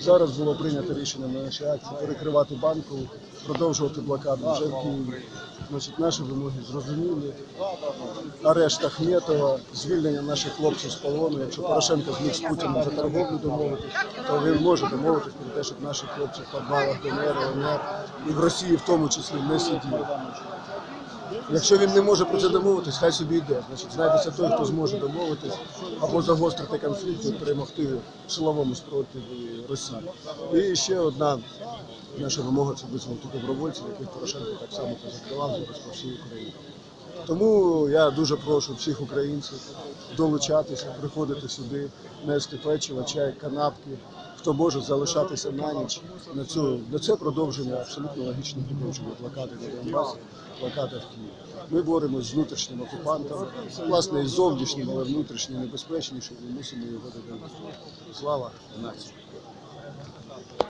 Зараз було прийнято рішення на нашій акції перекривати банку, продовжувати блокаду вже в Києві. Значить, наші вимоги зрозумілі. Арешт Ахметова, звільнення наших хлопців з полону. Якщо Порошенко зміг з Путіним за торговлю домовитись, то він може домовитись про те, щоб наші хлопці в підвалах ДНР, ЛНР і в Росії в тому числі не сиділи. Якщо він не може про це домовитись, хай собі йде. Значить, знайдеться той, хто зможе домовитись або загострити конфлікт і перемогти в силовому спротиві Росії. І ще одна наша вимога це визволити добровольців, яких Порошенко так само позакривав зараз по всій Україні. Тому я дуже прошу всіх українців долучатися, приходити сюди, нести печиво, чай, канапки. Хто може залишатися на ніч на цю на це продовження, абсолютно логічне продовження блокади на Донбасі, блокада в Києві. Ми боремося з внутрішнім окупантом, власне, і зовнішнім, але внутрішнім небезпечнішим, і мусимо його додати. Слава нації!